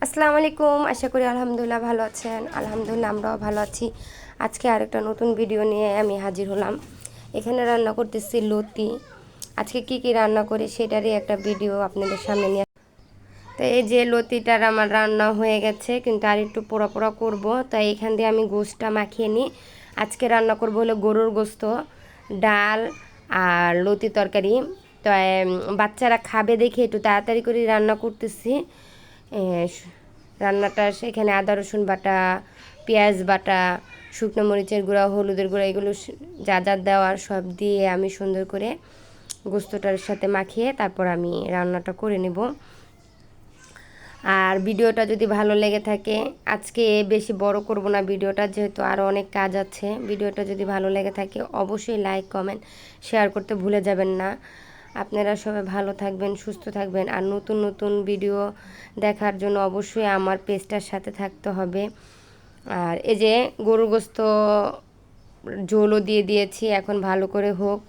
আসসালামু আলাইকুম, আশা করি আলহামদুলিল্লাহ ভালো আছেন। আলহামদুলিল্লাহ আমরাও ভালো আছি। আজকে আরেকটা নতুন ভিডিও নিয়ে আমি হাজির হলাম। এখানে রান্না করতেছি লতি। আজকে কি কি রান্না করি সেটারই একটা ভিডিও আপনাদের সামনে নিয়ে তো এই যে লতিটার আমার রান্না হয়ে গেছে, কিন্তু আর একটু পোড়া পোড়া করব। তাই এখান দিয়ে আমি গোস্তটা মাখিয়ে নিই। আজকে রান্না করব হলো গরুর গোস্ত ডাল আর লতি তরকারি। তো বাচ্চারা খাবে দেখে একটু তাড়াতাড়ি করে রান্না করতেছি। রান্নাটা সেখানে আদা, রসুন বাটা, পেঁয়াজ বাটা, শুকনো মরিচের গুঁড়া, হলুদের গুঁড়া, এগুলো যা যা দেওয়ার সব দিয়ে আমি সুন্দর করে গোস্তটার সাথে মাখিয়ে তারপর আমি রান্নাটা করে নেব। আর ভিডিওটা যদি ভালো লেগে থাকে, আজকে বেশি বড় করব না ভিডিওটা, যেহেতু আরও অনেক কাজ আছে, ভিডিওটা যদি ভালো লেগে থাকে, অবশ্যই লাইক কমেন্ট শেয়ার করতে ভুলে যাবেন না। আপনারা সবাই ভালো থাকবেন, সুস্থ থাকবেন। আর নতুন নতুন ভিডিও দেখার জন্য অবশ্যই আমার পেজটার সাথে থাকতে হবে। আর এই যে গরুর গোস্ত ঝোলও দিয়ে দিয়েছি, এখন ভালো করে হোক।